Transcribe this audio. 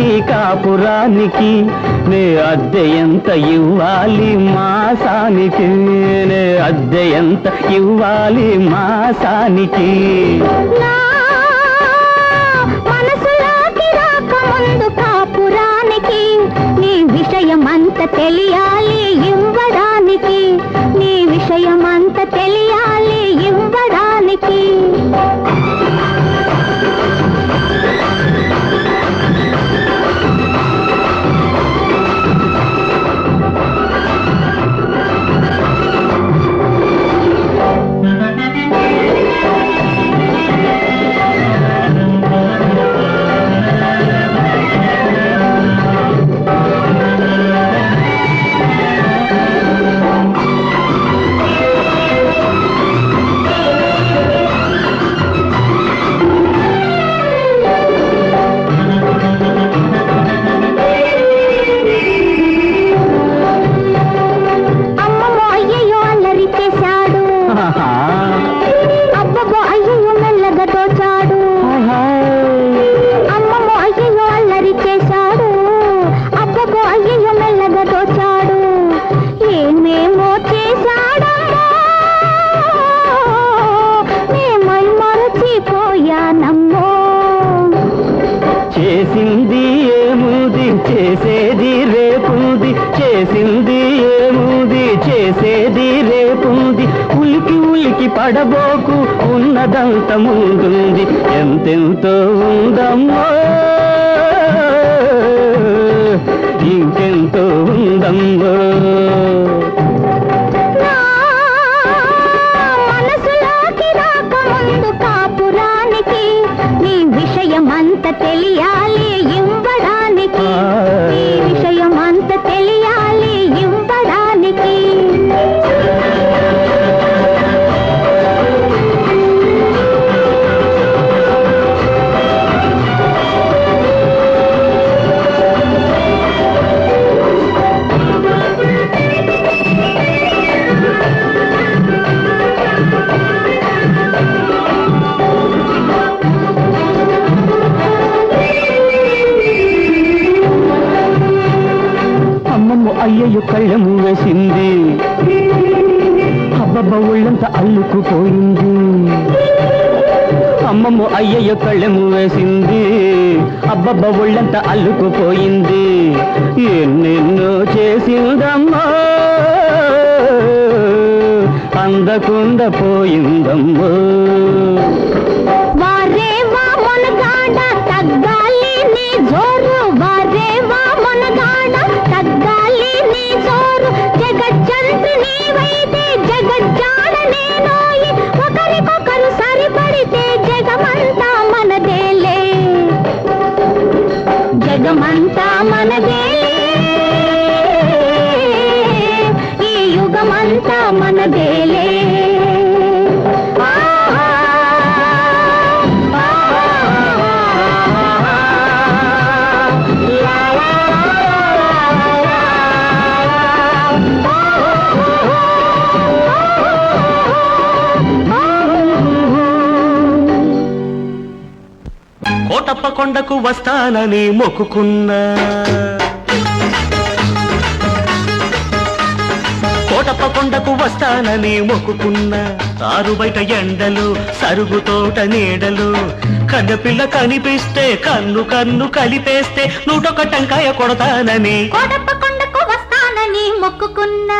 కాపురానికి నే అద్దె ఎంత ఇవ్వాలి మాసానికి. నే అద్దె ఎంత ఇవ్వాలి మాసానికి. కాపురానికి నీ విషయమంత తెలియాలి ఇవ్వడానికి. నీ విషయమంత తెలియాలి ఇవ్వడానికి. చేసేది రేపుంది చేసింది ఏముంది చేసేది రేపుంది. ఉలికి ఉలికి పడబోకు ఉన్నదంత ముందుంది. ఎంతెంతో ఉందమ్మో. ఇంకెంతో ఉందమ్మో. నీ విషయమంత తెలియాలి ఇవ్వడా பாய் అమ్మమ్మ అయ్యయ్య కళ్ళము వేసింది. అబ్బబ్బ ఒళ్ళంతా అల్లుకుపోయింది. అమ్మమ్మ అయ్యయ్య కళ్ళెము వేసింది. అబ్బబ్బ ఒళ్ళంతా అల్లుకుపోయింది. ఎన్నెన్నో చేసిందమ్మా. అందకుండా పోయిందమ్మా. కోటప్ప కొండకు వస్తానని మొక్కుకున్నా. వస్తానని మొక్కుకున్నా. ఆరు బయట ఎండలు సరుగు తోట నీడలు. కన్నపిల్ల కనిపిస్తే కన్ను కన్ను కలిపేస్తే నూటొక టంకాయ కొడతానని. కొండకు వస్తానని మొక్కుకున్నా.